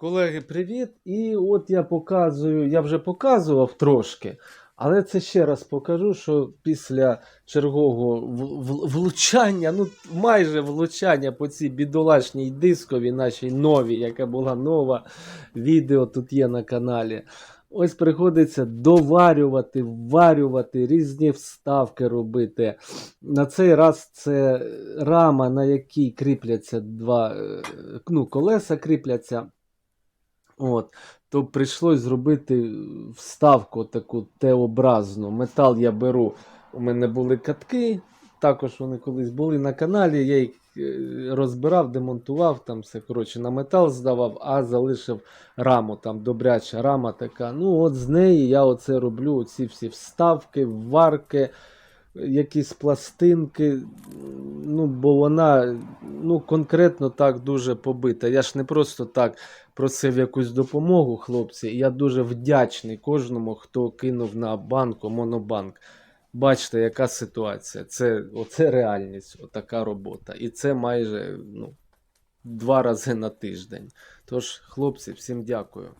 Колеги, привіт! І от я показую, я вже показував трошки, але це ще раз покажу, що після чергового влучання, ну майже влучання по цій бідолашній дискові, нашій новій, яка була нова, відео тут є на каналі. Ось приходиться доварювати, вварювати, різні вставки робити. На цей раз це рама, на якій кріпляться два е, ну, колеса кріпляться. От, то прийшлось зробити вставку таку Т-образну. Метал я беру. У мене були катки, також вони колись були на каналі. Я їх е, розбирав, демонтував, там все коротше, на метал здавав, а залишив раму, там добряча рама така. Ну, от з неї я оце роблю, оці всі вставки, варки, якісь пластинки. Ну, бо вона ну, конкретно так дуже побита. Я ж не просто так просив якусь допомогу, хлопці. Я дуже вдячний кожному, хто кинув на банку Монобанк. Бачите, яка ситуація. Це оце реальність, отака робота. І це майже ну, два рази на тиждень. Тож, хлопці, всім дякую.